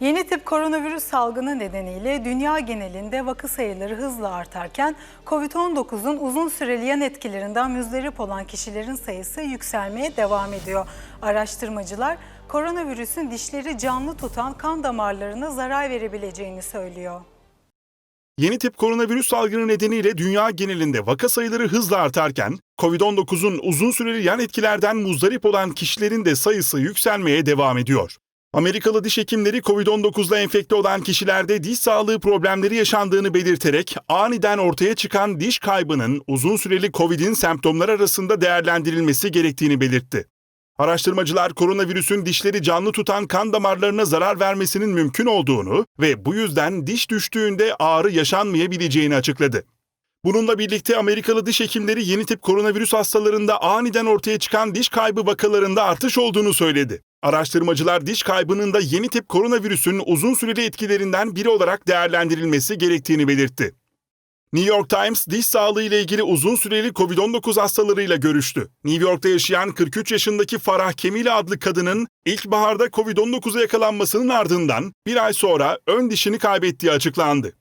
Yeni tip koronavirüs salgını nedeniyle dünya genelinde vaka sayıları hızla artarken COVID-19'un uzun süreli yan etkilerinden müzdarip olan kişilerin sayısı yükselmeye devam ediyor. Araştırmacılar koronavirüsün dişleri canlı tutan kan damarlarına zarar verebileceğini söylüyor. Yeni tip koronavirüs salgını nedeniyle dünya genelinde vaka sayıları hızla artarken, COVID-19'un uzun süreli yan etkilerden muzdarip olan kişilerin de sayısı yükselmeye devam ediyor. Amerikalı diş hekimleri COVID-19'la enfekte olan kişilerde diş sağlığı problemleri yaşandığını belirterek aniden ortaya çıkan diş kaybının uzun süreli COVID'in semptomları arasında değerlendirilmesi gerektiğini belirtti. Araştırmacılar koronavirüsün dişleri canlı tutan kan damarlarına zarar vermesinin mümkün olduğunu ve bu yüzden diş düştüğünde ağrı yaşanmayabileceğini açıkladı. Bununla birlikte Amerikalı diş hekimleri yeni tip koronavirüs hastalarında aniden ortaya çıkan diş kaybı vakalarında artış olduğunu söyledi. Araştırmacılar diş kaybının da yeni tip koronavirüsün uzun süreli etkilerinden biri olarak değerlendirilmesi gerektiğini belirtti. New York Times diş sağlığı ile ilgili uzun süreli COVID-19 hastalarıyla görüştü. New York'ta yaşayan 43 yaşındaki Farah Kemile adlı kadının ilkbaharda COVID-19'a yakalanmasının ardından bir ay sonra ön dişini kaybettiği açıklandı.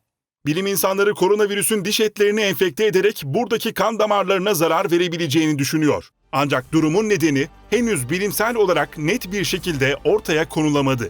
Bilim insanları koronavirüsün diş etlerini enfekte ederek buradaki kan damarlarına zarar verebileceğini düşünüyor. Ancak durumun nedeni henüz bilimsel olarak net bir şekilde ortaya konulamadı.